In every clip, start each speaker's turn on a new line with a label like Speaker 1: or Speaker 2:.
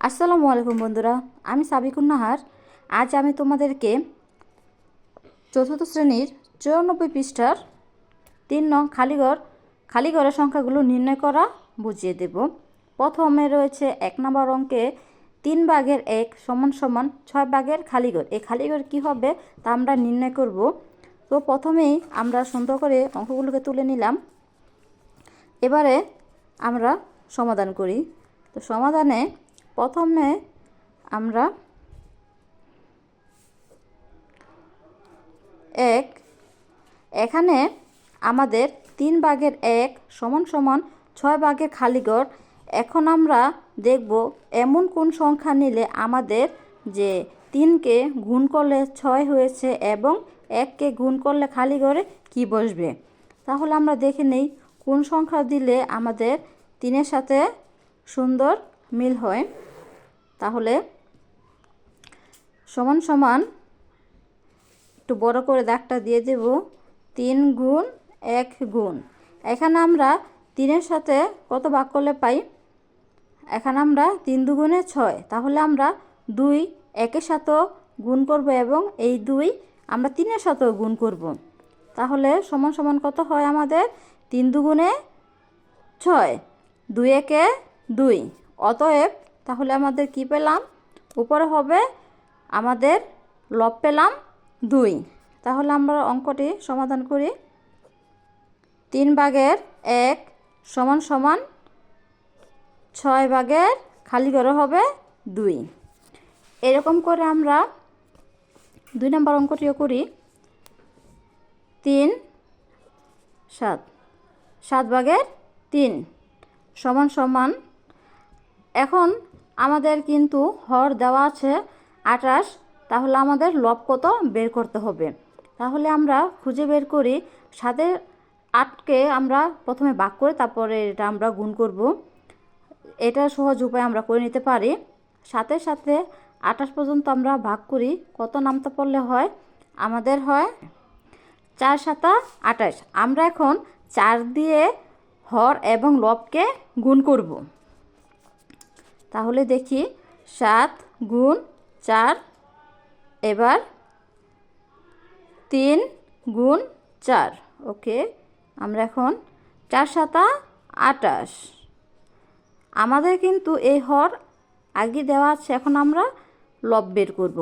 Speaker 1: আসসালামু আলাইকুম বন্ধুরা, আমি সাবিকুন নাহার। আজ আমি তোমাদেরকে চতুর্থ শ্রেণির চুরানব্বই পৃষ্ঠার তিন নং খালিঘর খালিঘরের সংখ্যাগুলো নির্ণয় করা বুঝিয়ে দেব। প্রথমে রয়েছে এক নম্বর অঙ্কে তিন ভাগের এক সমান সমান ছয় ভাগের খালিঘর। এই খালিঘর কী হবে তা আমরা নির্ণয় করব। তো প্রথমেই আমরা সুন্দর করে অঙ্কগুলোকে তুলে নিলাম। এবারে আমরা সমাধান করি। তো সমাধানে প্রথমে আমরা এক, এখানে আমাদের তিন ভাগের এক সমান সমান ছয় ভাগের খালিঘর এখন আমরা দেখব এমন কোন সংখ্যা নিলে আমাদের যে তিনকে গুণ করলে ছয় হয়েছে এবং এককে গুণ করলে খালি ঘরে কী বসবে? তাহলে আমরা দেখে নেই কোন সংখ্যা দিলে আমাদের তিনের সাথে সুন্দর মিল হয়। তাহলে সমান সমান একটু বড় করে দাগটা দিয়ে দেব। তিন গুণ এক গুণ। এখানে আমরা তিনের সাথে কত ভাগ করলে পাই? এখানে আমরা তিন দুগুণে ছয়। তাহলে আমরা দুই একের সাথেও গুণ করব এবং এই দুই আমরা তিনের সাথেও গুণ করব। তাহলে সমান সমান কত হয় আমাদের? তিন দুগুণে ছয়। দুই একে দুই। অতএব তাহলে আমাদের কি পেলাম? উপরে হবে আমাদের লব পেলাম দুই। তাহলে আমরা অঙ্কটি সমাধান করি। তিন ভাগের এক সমান সমান ছয় ভাগের খালি ঘরে হবে দুই। এরকম করে আমরা দুই নম্বর অঙ্কটিও করি। তিন, সাত। সাত ভাগের তিন সমান সমান এখন আমাদের কিন্তু হর দেওয়া আছে আটাশ তাহলে আমাদের লব কত বের করতে হবে। তাহলে আমরা খুঁজে বের করি সাথে আটকে আমরা প্রথমে ভাগ করে তারপরে এটা আমরা গুণ করব। এটা সহজ উপায় আমরা করে নিতে পারি। সাথে সাথে আঠাশ পর্যন্ত আমরা ভাগ করি, কত নামতে পড়লে হয়? আমাদের হয় চার সাতা আঠাশ। আমরা এখন চার দিয়ে হর এবং লবকে গুণ করব। তাহলে দেখি সাত গুণ চার, এবার তিন গুণ চার। ওকে, আমরা এখন চার সাতা আটাশ। আমাদের কিন্তু এই হর আগে দেওয়া আছে, এখন আমরা লব বের করব।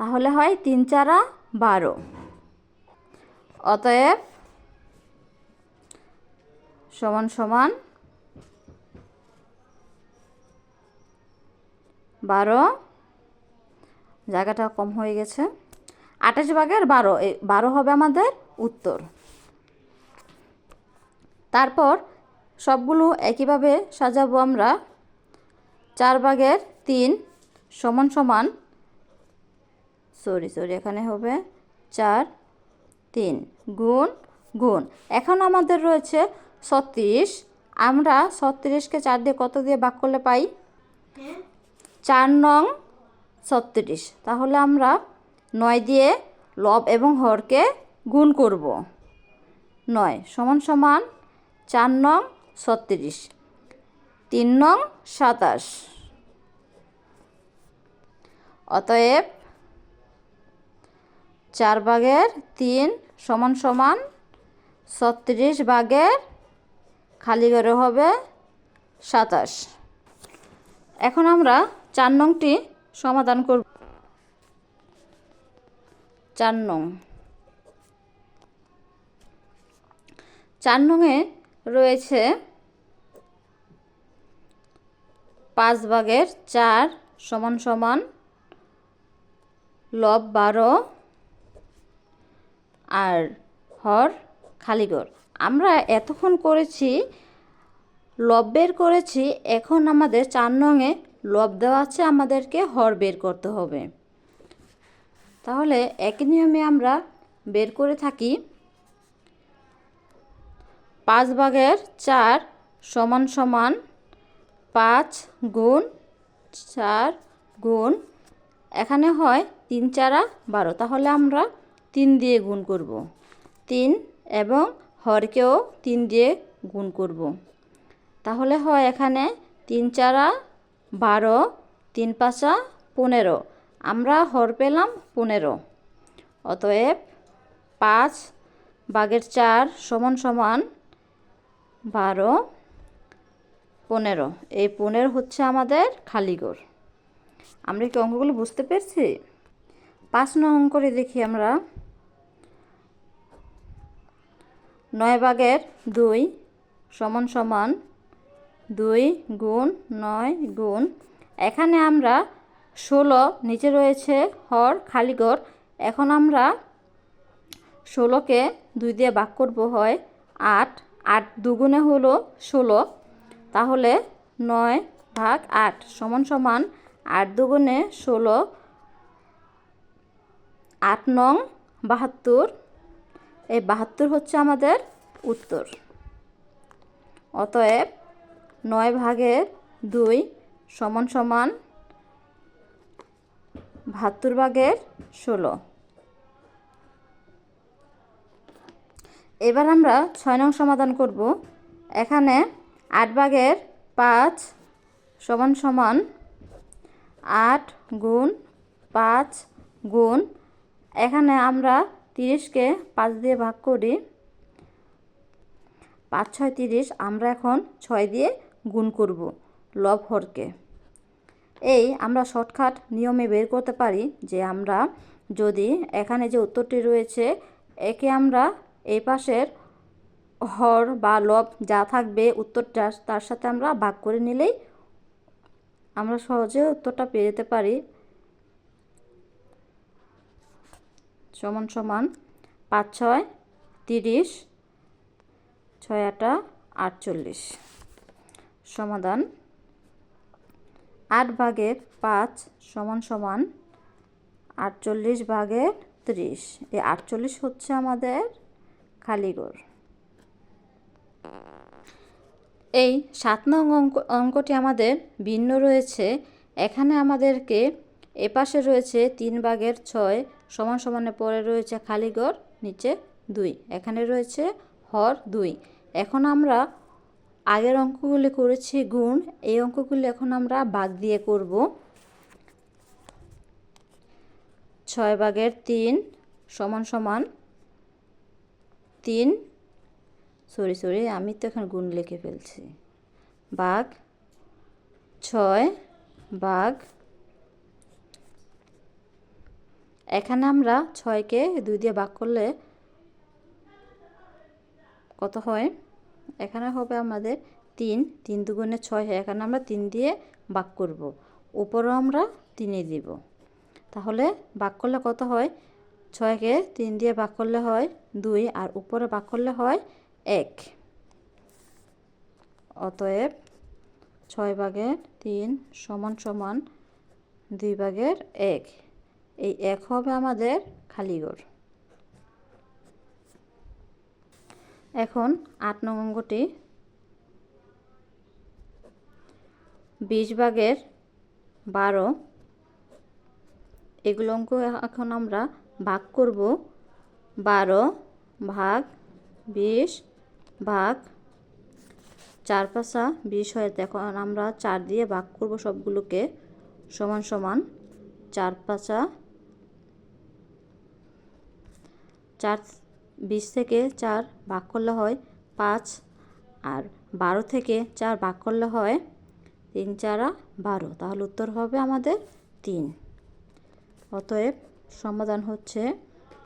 Speaker 1: তাহলে হয় তিন চারা বারো। অতএব সমান সমান বারো। জায়গাটা কম হয়ে গেছে। আঠাশ ভাগের বারো বারো হবে আমাদের উত্তর। তারপর সবগুলো একইভাবে সাজাবো আমরা। চার ভাগের তিন সমান সমান, সরি সরি, এখানে হবে চার, তিন, গুণ গুণ। এখন আমাদের রয়েছে ছত্রিশ। আমরা ছত্রিশকে চার দিয়ে কত দিয়ে ভাগ করলে পাই? চার নং ছত্রিশ। তাহলে আমরা নয় দিয়ে লব এবং হরকে গুণ করব। নয় সমান সমান চার নং ছত্রিশ। তিন নং সাতাশ। অতএব চার ভাগের তিন সমান সমান ছত্রিশ ভাগের খালি ঘরে হবে সাতাশ। এখন আমরা চার নংটি সমাধান করব। চার নং। চার নংয়ে রয়েছে পাঁচ ভাগের চার সমান সমান লব বারো আর হর খালিগড়। আমরা এতক্ষণ করেছি, লব বের করেছি, এখন আমাদের চার নঙে লব দেওয়া আছে আমাদেরকে, হর বের করতে হবে। তাহলে একই নিয়মে আমরা বের করে থাকি। পাঁচ ভাগের চার সমান সমান পাঁচ গুণ চার গুণ, এখানে হয় তিন চারা বারো। তাহলে আমরা তিন দিয়ে গুণ করব। তিন এবং হরকেও তিন দিয়ে গুণ করব। তাহলে হয় এখানে তিন চারা বারো, তিন পাঁচা, পনেরো। আমরা হর পেলাম পনেরো। অতএব পাঁচ বাগের চার সমান সমান বারো, পনেরো। এই পনেরো হচ্ছে আমাদের খালিগড় আমরা কি অঙ্কগুলো বুঝতে পেরেছি? পাঁচ নং অঙ্করে দেখি আমরা। নয় ভাগের দুই সমান সমান দুই গুণ নয় গুণ। এখানে আমরা ষোলো, নিচে রয়েছে হর খালিগড় এখন আমরা ষোলোকে দুই দিয়ে ভাগ করব, হয় আট। আট দুগুণে হলো ষোলো। তাহলে নয় ভাগ আট সমান সমান আট দুগুণে ষোলো। আট নং বাহাত্তর। এই বাহাত্তর হচ্ছে আমাদের উত্তর। অতএব নয় ভাগের দুই সমান সমান বাহাত্তর ভাগের ষোলো। এবার আমরা ছয় নং সমাধান করব। এখানে আট ভাগের পাঁচ সমান সমান আট গুণ পাঁচ গুণ, এখানে আমরা তিরিশকে পাঁচ দিয়ে ভাগ করি। পাঁচ, ছয়, তিরিশ, আমরা এখন ছয় দিয়ে গুণ করব, লব হরকে। এই আমরা শর্টকাট নিয়মে বের করতে পারি যে আমরা যদি এখানে যে উত্তরটি রয়েছে, একে আমরা এই পাশের হর বা লব যা থাকবে উত্তরটা তার সাথে আমরা ভাগ করে নিলেই আমরা সহজে উত্তরটা পেয়ে যেতে পারি। সমান সমান পাঁচ, ছয়, তিরিশ, ছয়, আটা, আটচল্লিশ। সমাধান। আট ভাগের পাঁচ সমান সমান আটচল্লিশ ভাগের ত্রিশ। এই আটচল্লিশ হচ্ছে আমাদের খালিগড়। এই সাত নং অঙ্ক, অঙ্কটি আমাদের ভিন্ন রয়েছে। এখানে আমাদেরকে এপাশে রয়েছে তিন ভাগের ছয় সমান সমানে পরে রয়েছে খালিগড়, নিচে দুই। এখানে রয়েছে হর দুই। এখন আমরা আগের অঙ্কগুলি করেছি গুণ, এই অঙ্কগুলি এখন আমরা ভাগ দিয়ে করব। ছয় ভাগের তিন সমান সমান তিন। সরি সরি আমি তো এখন গুণ লিখে ফেলছি। বাঘ ছয় বাঘ এখানে আমরা ছয়কে দুই দিয়ে ভাগ করলে কত হয়? এখানে হবে আমাদের তিন তিন দুগুণে ছয় হয়। এখানে আমরা তিন দিয়ে ভাগ করব। উপরেও আমরা তিনে দিব। তাহলে ভাগ করলে কত হয়? ছয়কে তিন দিয়ে ভাগ করলে হয় দুই আর উপরে ভাগ করলে হয় এক। অতএব ছয় ভাগের তিন সমান সমান দুই ভাগের এক। এই এক হবে আমাদের খালিগড় এখন আট নং অঙ্গটি বিশ ভাগের বারো, এগুলো অঙ্ক এখন আমরা ভাগ করব। বারো ভাগ বিশ ভাগ চার পাশা বিশ হয়। এখন আমরা চার দিয়ে ভাগ করব সবগুলোকে। সমান সমান চার পাঁচা, চার বিশ থেকে চার ভাগ করলে হয় পাঁচ আর বারো থেকে চার ভাগ করলে হয় তিন চারা বারো। তাহলে উত্তর হবে আমাদের তিন। অতএব সমাধান হচ্ছে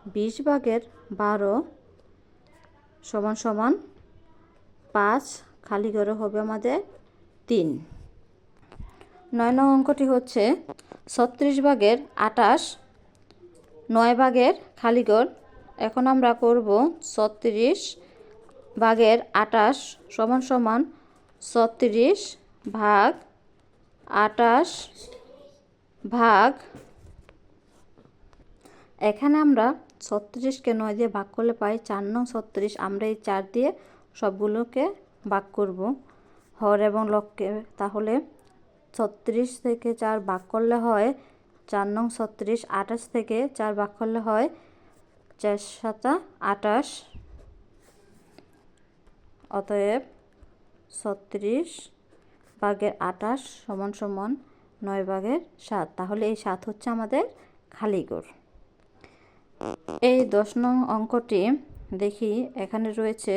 Speaker 1: বিশ ভাগের বারো সমান সমান পাঁচ। খালি ঘরে হবে আমাদের তিন। নয় নং অঙ্কটি হচ্ছে ছত্রিশ ভাগের আটাশ নয় ভাগের খালিগড় এখন আমরা করব ছত্রিশ ভাগের আটাশ সমান সমান ছত্রিশ ভাগ আটাশ ভাগ এখানে আমরা ছত্রিশকে নয় দিয়ে ভাগ করলে পাই চার নং ছত্রিশ। আমরা এই চার দিয়ে সবগুলোকে ভাগ করব হর এবং লককে তাহলে ছত্রিশ থেকে চার ভাগ করলে হয় চার নং ছত্রিশ, আঠাশ থেকে চার ভাগ করলে হয় চার সাতা আটাশ অতএব ছত্রিশ ভাগের আটাশ সমান সমান নয় ভাগের সাত। তাহলে এই সাত হচ্ছে আমাদের খালি ঘর এই দশ নং অঙ্কটি দেখি এখানে রয়েছে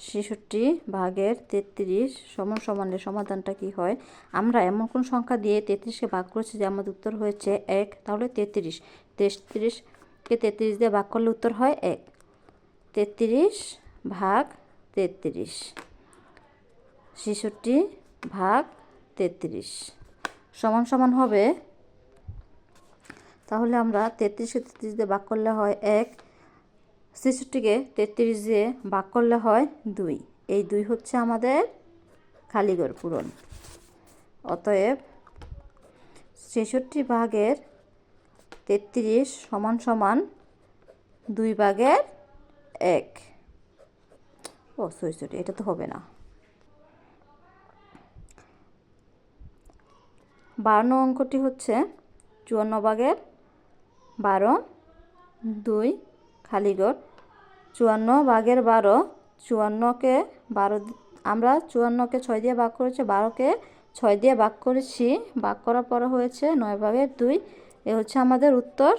Speaker 1: ছেষট্টি ভাগের তেত্রিশ সমান সমানের সমাধানটা কি হয়? আমরা এমন কোন সংখ্যা দিয়ে তেত্রিশকে ভাগ করেছি যে আমাদের উত্তর হয়েছে এক, তাহলে তেত্রিশ। তেত্রিশ তেত্রিশকে তেত্রিশ দিয়ে ভাগ করলে উত্তর হয় এক। তেত্রিশ ভাগ তেত্রিশ। ছেষট্টি ভাগ তেত্রিশ। সমান সমান হবে? তাহলে আমরা তেত্রিশকে তেত্রিশ দিয়ে ভাগ করলে হয় এক। ছেষট্টিকে তেত্রিশ দিয়ে ভাগ করলে হয় দুই। এই দুই হচ্ছে আমাদের খালিগড় পূরণ। অতএব ছেষট্টি ভাগের তেত্রিশ সমান সমান দুই ভাগের এক। ও সরি সরি এটা তো হবে না। বারো অঙ্কটি হচ্ছে চুয়ান্ন ভাগের বারো, দুই খালিগড় চুয়ান্ন ভাগের বারো, চুয়ান্নকে বারো আমরা চুয়ান্নকে ছয় দিয়ে ভাগ করেছি, বারোকে ছয় দিয়ে ভাগ করেছি, ভাগ করার পরে হয়েছে নয় ভাগের দুই। এ হচ্ছে আমাদের উত্তর